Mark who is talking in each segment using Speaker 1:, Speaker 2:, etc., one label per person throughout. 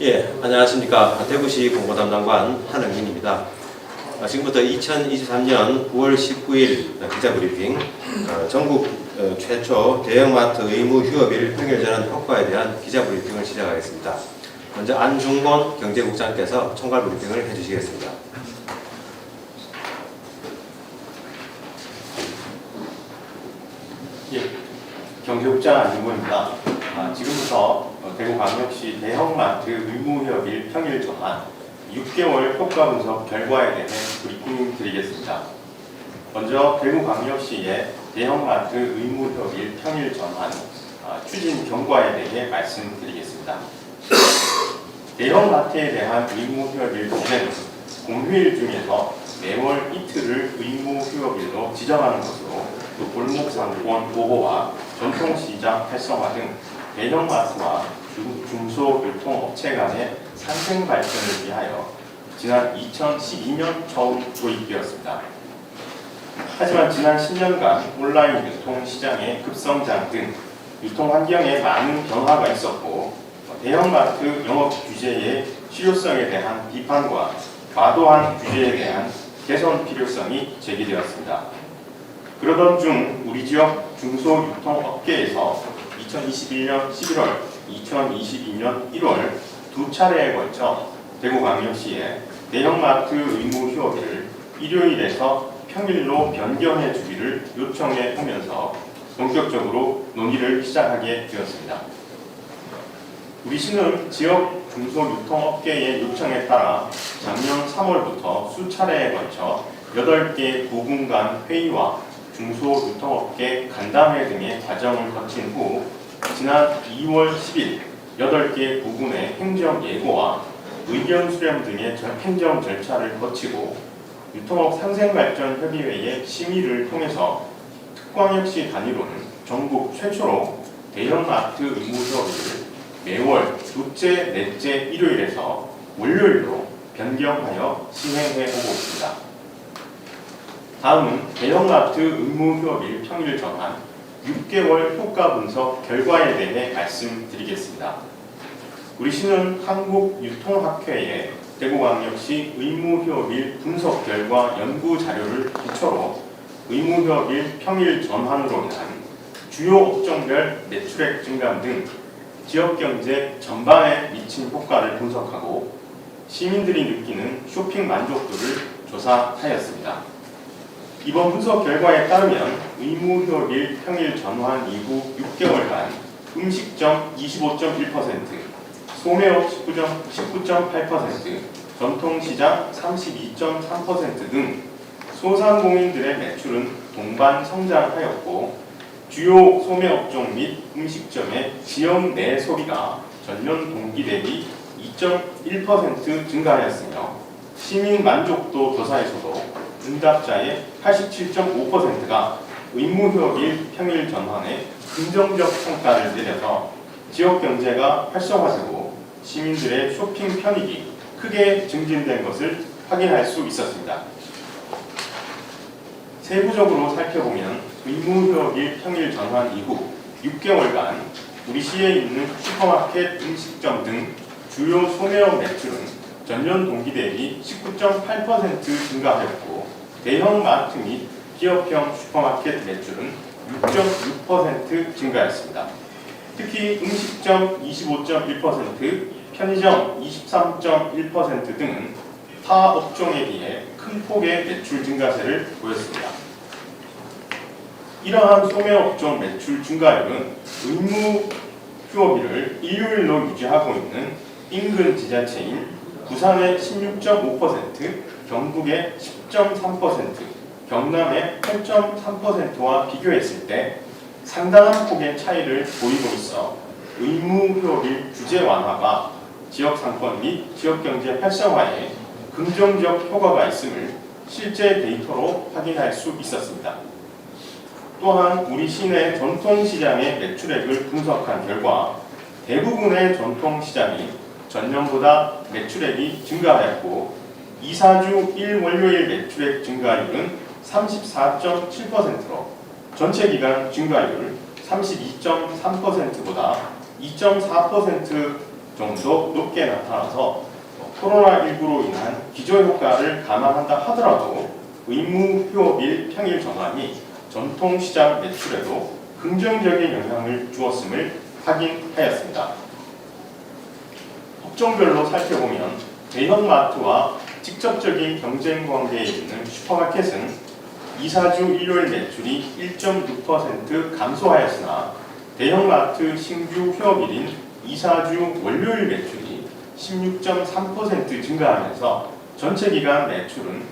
Speaker 1: 예.
Speaker 2: 예, 안녕하십니까. 대구시 공보담당관 한흥민입니다. 아, 지금부터 2023년 9월 19일 기자 브리핑, 어, 전국 어, 최초 대형마트 의무 휴업 일 평일 전환 효과에 대한 기자 브리핑을 시작하겠습니다. 먼저 안중곤 경제국장께서 총괄 브리핑을 해주시겠습니다.
Speaker 3: 예, 경제국장 안중곤입니다. 아, 지금부터 어, 대구광역시 대형마트 의무협일 평일 전환 6개월 효과 분석 결과에 대해 브리핑 드리겠습니다. 먼저 대구광역시의 대형마트 의무협일 평일 전환 아, 추진 경과에 대해 말씀드리겠습니다. 대형마트에 대한 의무 휴업일 중에는 공휴일 중에서 매월 이틀을 의무 휴업일로 지정하는 것으로 또 골목 상권 보호와 전통시장 활성화 등 대형마트와 중- 중소유통업체 간의 상생 발전을 위하여 지난 2012년 처음 도입되었습니다. 하지만 지난 10년간 온라인 유통 시장의 급성장 등 유통 환경에 많은 변화가 있었고 대형마트 영업 규제의 실효성에 대한 비판과 과도한 규제에 대한 개선 필요성이 제기되었습니다. 그러던 중 우리 지역 중소유통업계에서 2021년 11월, 2022년 1월 두 차례에 걸쳐 대구광역시에 대형마트 의무 휴업일을 일요일에서 평일로 변경해 주기를 요청해 오면서 본격적으로 논의를 시작하게 되었습니다. 우리 시는 지역 중소유통업계의 요청에 따라 작년 3월부터 수차례에 걸쳐 8개 부분 간 회의와 중소유통업계 간담회 등의 과정을 거친 후 지난 2월 10일 8개 부분의 행정 예고와 의견 수렴 등의 절- 행정 절차를 거치고 유통업 상생 발전 협의회의 심의를 통해서 특광역시 단위로는 전국 최초로 대형마트 의무 수업을 매월 둘째, 넷째 일요일에서 월요일로 변경하여 시행해 오고 있습니다. 다음은 대형마트 의무 휴업일 평일 전환 6개월 효과 분석 결과에 대해 말씀드리겠습니다. 우리 시는 한국유통학회에 대구광역시 의무휴업일 분석 결과 연구 자료를 기초로 의무휴업일 평일 전환으로 인한 주요 업종별 매출액 증감 등 지역 경제 전반에 미친 효과를 분석하고 시민들이 느끼는 쇼핑 만족도를 조사하였습니다. 이번 분석 결과에 따르면 의무휴업일 평일 전환 이후 6개월간 음식점 25.1%, 소매업 19.8%, 전통시장 32.3%등 소상공인들의 매출은 동반 성장하였고 주요 소매업종 및 음식점의 지역 내 소비가 전년 동기 대비 2.1% 증가하였으며 시민 만족도 조사에서도 응답자의 87.5%가 의무휴업일 평일 전환에 긍정적 평가를 내려서 지역 경제가 활성화되고 시민들의 쇼핑 편익이 크게 증진된 것을 확인할 수 있었습니다. 세부적으로 살펴보면 의무휴업일 평일 전환 이후 6개월간 우리 시에 있는 슈퍼마켓, 음식점 등 주요 소매업 매출은 전년 동기 대비 19.8% 증가하였고 대형 마트 및 기업형 슈퍼마켓 매출은 6.6% 증가했습니다. 특히 음식점 25.1%, 편의점 23.1% 등은 타 업종에 비해 큰 폭의 매출 증가세를 보였습니다. 이러한 소매업종 매출 증가율은 의무 휴업일을 일요일로 유지하고 있는 인근 지자체인 부산의 16.5%, 경북의 10.3%, 경남의 8.3%와 비교했을 때 상당한 폭의 차이를 보이고 있어 의무 휴업일 규제 완화가 지역 상권 및 지역 경제 활성화에 긍정적 효과가 있음을 실제 데이터로 확인할 수 있었습니다. 또한 우리 시내 전통시장의 매출액을 분석한 결과 대부분의 전통시장이 전년보다 매출액이 증가하였고 2, 4주 1월요일 매출액 증가율은 34.7%로 전체 기간 증가율 32.3%보다 2.4% 정도 높게 나타나서 코로나19로 인한 기저효과를 감안한다 하더라도 의무 휴업일 평일 전환이 전통시장 매출에도 긍정적인 영향을 주었음을 확인하였습니다. 업종별로 살펴보면 대형마트와 직접적인 경쟁 관계에 있는 슈퍼마켓은 2, 4주 일요일 매출이 1.6% 감소하였으나 대형마트 신규 휴업일인 2, 4주 월요일 매출이 16.3% 증가하면서 전체 기간 매출은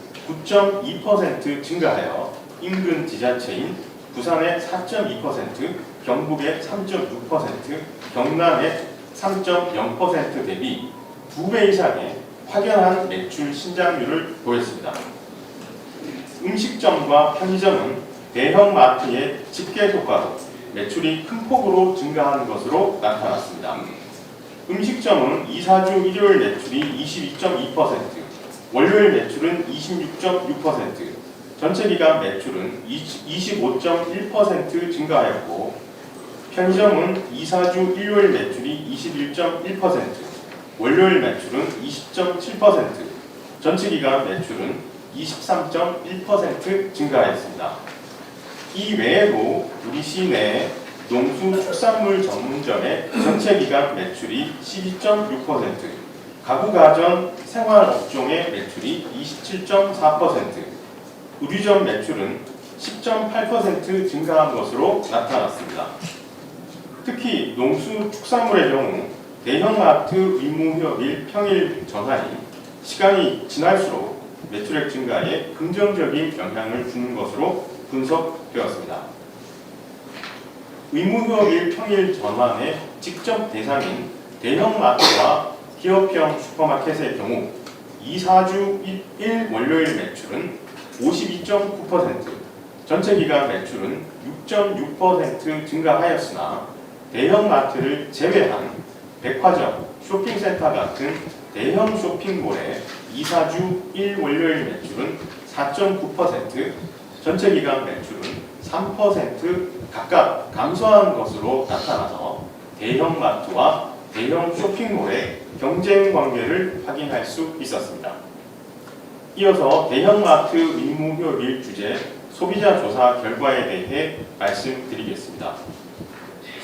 Speaker 3: 9.2% 증가하여 인근 지자체인 부산의 4.2%, 경북의 3.6%, 경남의 3.0% 대비 2배 이상의 확연한 매출 신장률을 보였습니다. 음식점과 편의점은 대형 마트의 집계 효과로 매출이 큰 폭으로 증가하는 것으로 나타났습니다. 음식점은 2, 4주 일요일 매출이 22.2%, 월요일 매출은 26.6%, 전체 기간 매출은 25.1% 증가하였고 편의점은 2, 4주 일요일 매출이 21.1%, 월요일 매출은 20.7%, 전체 기간 매출은 23.1% 증가하였습니다. 이 외에도 우리 시내 농수축산물 전문점의 전체 기간 매출이 12.6%, 가구가전 생활업종의 매출이 27.4%, 의류점 매출은 10.8% 증가한 것으로 나타났습니다. 특히 농수축산물의 경우 대형마트 의무휴업일 평일 전환이 시간이 지날수록 매출액 증가에 긍정적인 영향을 주는 것으로 분석되었습니다. 의무휴업일 평일 전환의 직접 대상인 대형 마트와 기업형 슈퍼마켓의 경우 2, 4주 1 월요일 매출은 52.9%, 전체 기간 매출은 6.6% 증가하였으나 대형 마트를 제외한 백화점, 쇼핑센터 같은 대형 쇼핑몰의 2, 4주 1 월요일 매출은 4.9%, 전체 기간 매출은 3% 각각 감소한 것으로 나타나서 대형 마트와 대형 쇼핑몰의 경쟁 관계를 확인할 수 있었습니다. 이어서 대형 마트 의무휴업일 주제 소비자 조사 결과에 대해 말씀드리겠습니다.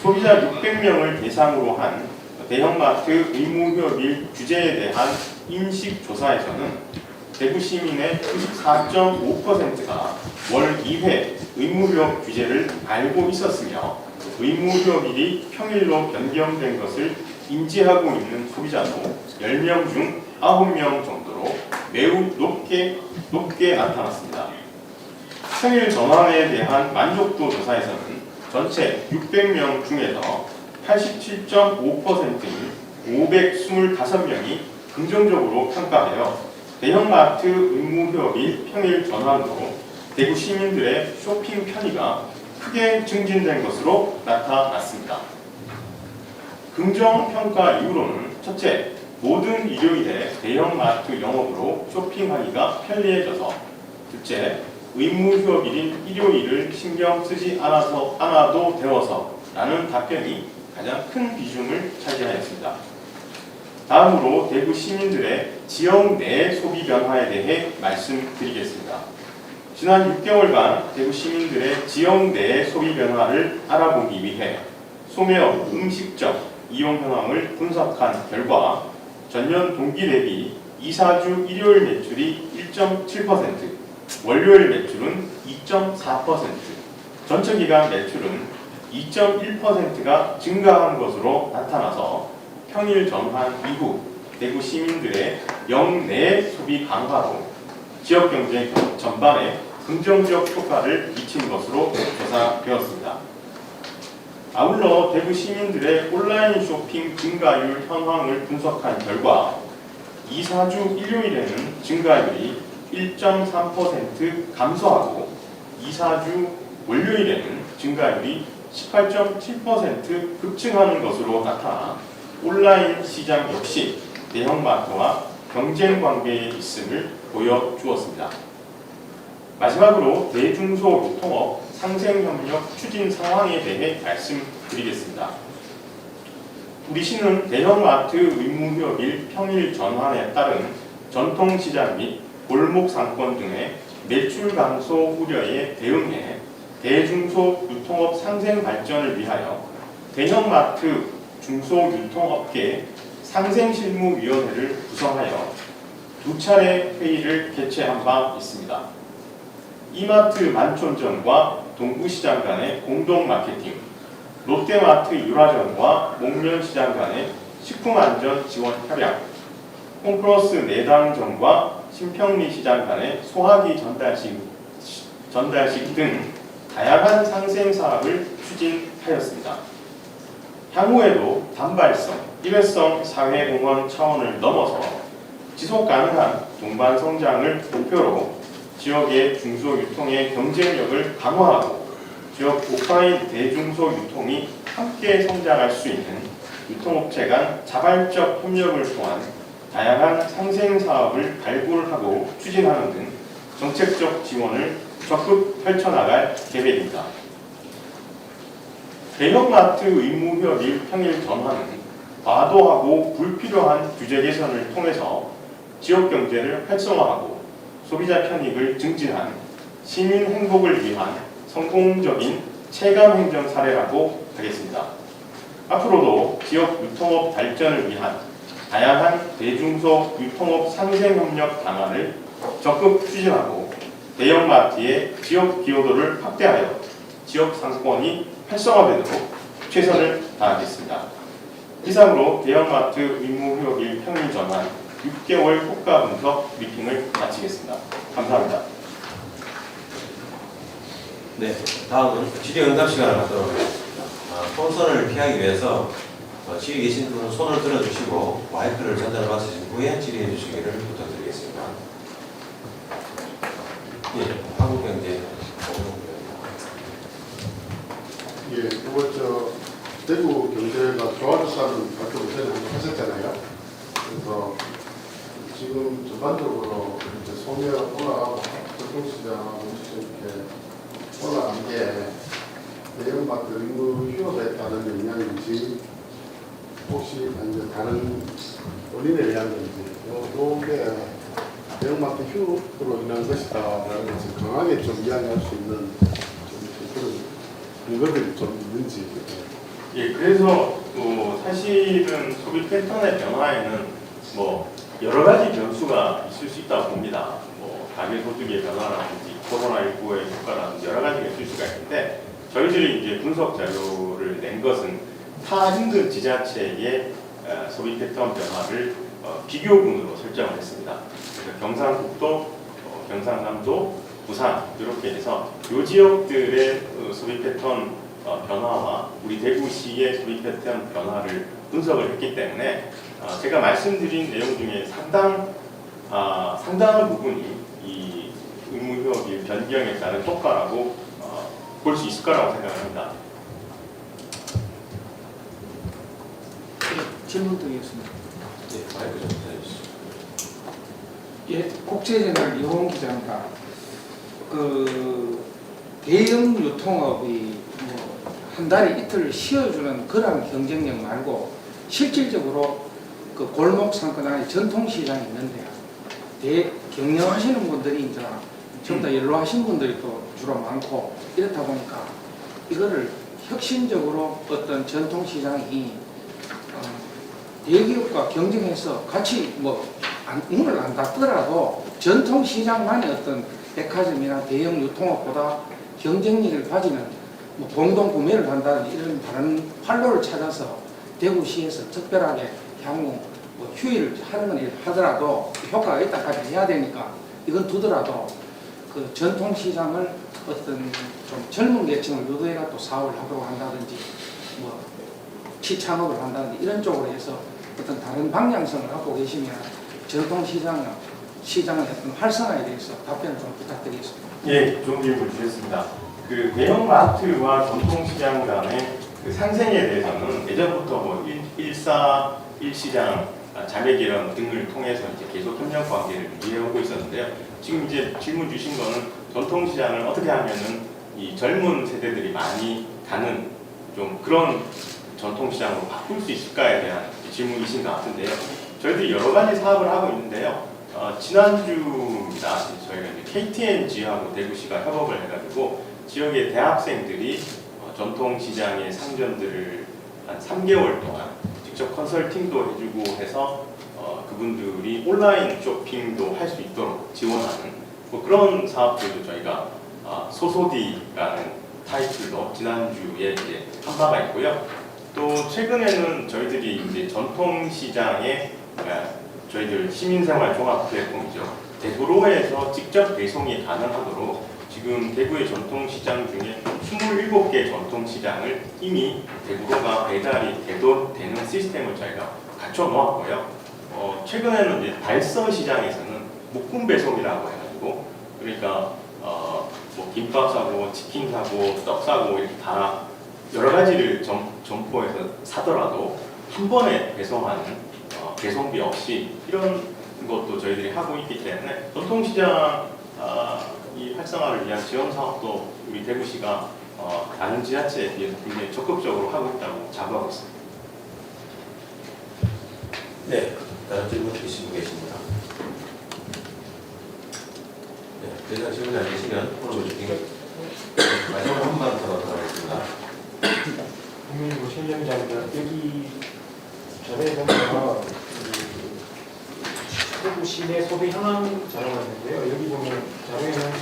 Speaker 3: 소비자 600명을 대상으로 한 대형마트 의무휴업일 주제에 대한 인식조사에서는 대구 시민의 94.5%가 월 2회 의무휴업 주제를 알고 있었으며 의무휴업일이 평일로 변경된 것을 인지하고 있는 소비자도 10명 중 9명 정도로 매우 높게, 높게 나타났습니다. 평일 전환에 대한 만족도 조사에서는 전체 600명 중에서 87.5%인 525명이 긍정적으로 평가하여 대형마트 의무휴업일 평일 전환으로 대구 시민들의 쇼핑 편의가 크게 증진된 것으로 나타났습니다. 긍정 평가 이유로는 첫째, 모든 일요일에 대형마트 영업으로 쇼핑하기가 편리해져서 둘째, 의무휴업일인 일요일을 신경 쓰지 않아서 않아도 되어서 라는 답변이 가장 큰 비중을 차지하였습니다. 다음으로 대구 시민들의 지역 내 소비 변화에 대해 말씀드리겠습니다. 지난 6개월간 대구 시민들의 지역 내 소비 변화를 알아보기 위해 소매업 음식점 이용 현황을 분석한 결과 전년 동기 대비 2, 4주 일요일 매출이 1.7%, 월요일 매출은 2.4%, 전체 기간 매출은 2.1%가 증가한 것으로 나타나서 평일 전환 이후 대구 시민들의 영내 소비 강화로 지역 경제 전반에 긍정적 효과를 미친 것으로 조사되었습니다. 아울러 대구 시민들의 온라인 쇼핑 증가율 현황을 분석한 결과 2, 4주 일요일에는 증가율이 1.3% 감소하고 2, 4주 월요일에는 증가율이 18.7% 급증하는 것으로 나타나 온라인 시장 역시 대형 마트와 경쟁 관계에 있음을 보여주었습니다. 마지막으로 대중소 유통업 상생 협력 추진 상황에 대해 말씀드리겠습니다. 우리 시는 대형마트 의무휴업일 평일 전환에 따른 전통시장 및 골목 상권 등의 매출 감소 우려에 대응해 대중소 유통업 상생 발전을 위하여 대형마트 중소유통업계 상생실무위원회를 구성하여 두 차례 회의를 개최한 바 있습니다. 이마트 만촌점과 동구시장 간의 공동 마케팅, 롯데마트 유라점과 목련시장 간의 식품안전 지원 협약, 홈플러스 내당점과 신평리 시장 간의 소화기 전달식, 전달식 등 다양한 상생 사업을 추진하였습니다. 향후에도 단발성, 일회성 사회공헌 차원을 넘어서 지속 가능한 동반 성장을 목표로 지역의 중소 유통의 경쟁력을 강화하고 지역 오프라인 대중소 유통이 함께 성장할 수 있는 유통업체 간 자발적 협력을 통한 다양한 상생 사업을 발굴하고 추진하는 등 정책적 지원을 적극 펼쳐나갈 계획입니다. 대형마트 의무협의 평일 전환은 과도하고 불필요한 규제 개선을 통해서 지역 경제를 활성화하고 소비자 편익을 증진한 시민 행복을 위한 성공적인 체감 행정 사례라고 하겠습니다. 앞으로도 지역 유통업 발전을 위한 다양한 대중소 유통업 상생 협력 방안을 적극 추진하고 대형마트의 지역 기여도를 확대하여 지역 상권이 활성화되도록 최선을 다하겠습니다. 이상으로 대형마트 의무휴업일 평일 전환 6개월 효과 분석 미팅을 마치겠습니다. 감사합니다.
Speaker 2: 네, 다음은 질의응답 시간을 갖도록 하겠습니다. 아, 혼선을 피하기 위해서 어, 질의 계신 분은 손을 들어주시고 마이크를 전달을 받으신 후에 질의해 주시기를 부탁드리겠습니다. 예, 한국경제
Speaker 4: 예, 그거 저 대구 좋아졌다는 발표를 전에 한번 하셨잖아요. 그래서 지금 전반적으로 이제 소멸 올라가고 전통시장하고 이렇게 올라간 게 대형마트 의무 휴업에 따른 영향인지 혹시 이제 다른 원인에 의한 건지 요- 요게 대형마트 휴업으로 인한 것이다라는 것을 강하게 좀 이야기할 수 있는 좀 그런 근거들이 좀 있는지
Speaker 3: 예, 그래서 또 사실은 소비 패턴의 변화에는 뭐 여러 가지 변수가 있을 수 있다고 봅니다. 뭐 가계 소득의 변화라든지 코로나19의 효과라든지 여러 가지가 있을 수가 있는데 저희들이 이제 분석 자료를 낸 것은 타 힘든 지자체의 어, 소비 패턴 변화를 어, 비교군으로 설정을 했습니다. 그래서 경상북도, 어, 경상남도, 부산 이렇게 해서 이 지역들의 어, 소비 패턴 어, 변화와 우리 대구시의 소비 패턴 변화를 분석을 했기 때문에 어, 제가 말씀드린 내용 중에 상당 아, 상당한 부분이 이 의무휴업일 변경에 따른 효과라고 어, 볼수 있을 거라고 생각합니다.
Speaker 1: 질문 드리겠습니다.
Speaker 2: 예, 마이크 좀 부탁드리시죠.
Speaker 1: 예, 국제전화 이홍 기자입니다. 그 대형 유통업이 뭐 한 달에 이틀 쉬어주는 그런 경쟁력 말고 실질적으로 그 골목 상권 안에 전통 시장이 있는데 대 경영하시는 분들이 이제 전부 다 연로하신 분들이 또 주로 많고 이렇다 보니까 이거를 혁신적으로 어떤 전통 시장이 어, 대기업과 경쟁해서 같이 뭐 안, 문을 안 닫더라도 전통 시장만의 어떤 백화점이나 대형 유통업보다 경쟁력을 가지는 뭐 공동 구매를 한다든지 이런 다른 활로를 찾아서 대구시에서 특별하게 향후 뭐 휴일을 하는 건 하더라도 효과가 있다까지 해야 되니까 이건 두더라도 그 전통 시장을 어떤 좀 젊은 계층을 유도해가 또 사업을 하도록 한다든지 뭐 시창업을 한다든지 이런 쪽으로 해서 어떤 다른 방향성을 갖고 계시면 전통 시장 시장의 어떤 활성화에 대해서 답변을 좀 부탁드리겠습니다.
Speaker 3: 예, 좋은 질문 주셨습니다. 그 대형마트와 전통시장 간의 그 상생에 대해서는 예전부터 뭐 일, 일사, 일시장, 아, 자매기업 등을 통해서 이제 계속 협력 관계를 이해하고 있었는데요. 지금 이제 질문 주신 거는 전통시장을 어떻게 하면은 이 젊은 세대들이 많이 가는 좀 그런 전통시장으로 바꿀 수 있을까에 대한 질문이신 것 같은데요. 저희들이 여러 가지 사업을 하고 있는데요. 어, 지난주입니다. 저희가 이제 KTNG하고 대구시가 협업을 해가지고 지역의 대학생들이 어, 전통 시장의 상점들을 한 3개월 동안 직접 컨설팅도 해주고 해서 어, 그분들이 온라인 쇼핑도 할 수 있도록 지원하는 뭐 그런 사업들도 저희가 아, 소소디라는 타이틀로 지난주에 이제 한 바가 있고요. 또 최근에는 저희들이 이제 전통 시장에 아, 저희들 시민생활 종합 플랫폼이죠. 대구로에서 직접 배송이 가능하도록 지금 대구의 전통시장 중에 27개 전통시장을 이미 대구로가 배달이 되도 되는 시스템을 저희가 갖춰 놓았고요. 어, 최근에는 이제 달서 시장에서는 묶음 배송이라고 해가지고 그러니까 어, 뭐 김밥 사고 치킨 사고 떡 사고 이렇게 다 여러 가지를 점, 점포에서 사더라도 한 번에 배송하는 어, 배송비 없이 이런 것도 저희들이 하고 있기 때문에 전통시장 아, 이 활성화를 위한 지원 사업도 우리 대구시가 어, 다른 지자체에 비해서 굉장히 적극적으로 하고 있다고 자부하고 있습니다.
Speaker 2: 네, 다른 질문 주시고 계십니다. 네, 더 이상 질문 안 계시면 오늘 미팅 마지막으로 한번 더 하겠습니다.
Speaker 5: 국민부 실령장입니다. 여기 전에 보면 시내 소비 현황 자료가 있는데요. 여기 보면 자료에는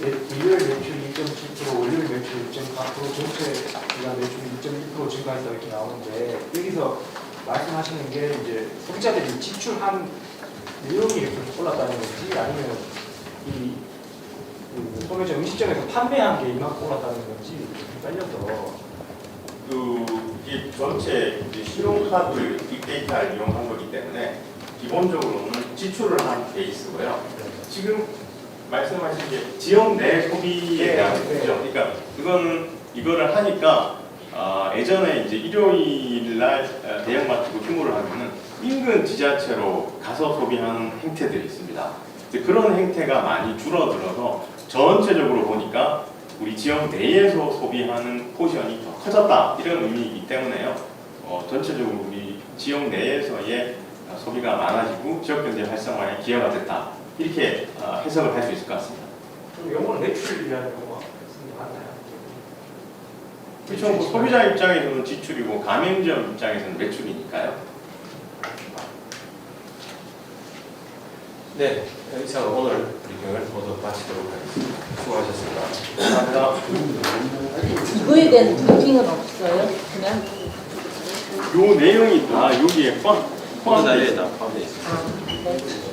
Speaker 5: 매- 일요일 매출 2.7%, 월요일 매출 2.4%, 전체 기간 매출 2.1% 증가했다 이렇게 나오는데 여기서 말씀하시는 게 이제 소비자들이 지출한 내용이 좀 올랐다는 건지 아니면 이그 소매점 음식점에서 판매한 게 이만큼 올랐다는 건지 헷갈려서
Speaker 3: 그 전체 이제 신용카드 빅데이터를 이용한 거기 때문에 기본적으로는 지출을 한 베이스고요. 지금 말씀하신 게 지역 내 소비에 대한
Speaker 5: 네, 네.
Speaker 3: 거죠. 그러니까 그거는 이거를 하니까 아, 예전에 이제 일요일 날 아, 대형 마트고 휴무를 하면은 인근 지자체로 가서 소비하는 행태들이 있습니다. 이제 그런 행태가 많이 줄어들어서 전체적으로 보니까 우리 지역 내에서 소비하는 포션이 더 커졌다 이런 의미이기 때문에요. 어, 전체적으로 우리 지역 내에서의 어, 소비가 많아지고 지역 경제 활성화에 기여가 됐다 이렇게 어, 해석을 할 수 있을 것 같습니다.
Speaker 5: 그럼 영어는 매출이라는 경우가 맞나요?
Speaker 3: 그렇죠. 뭐 소비자 입장에서는 지출이고 가맹점 입장에서는 매출이니까요.
Speaker 2: 네, 이상으로 오늘 브리핑을 모두 마치도록 하겠습니다. 수고하셨습니다.
Speaker 3: 감사합니다.
Speaker 6: 이거에 대한 브리핑은 없어요? 그냥
Speaker 3: 요 내용이 다 여기에 포 함
Speaker 2: 모두
Speaker 3: 포함되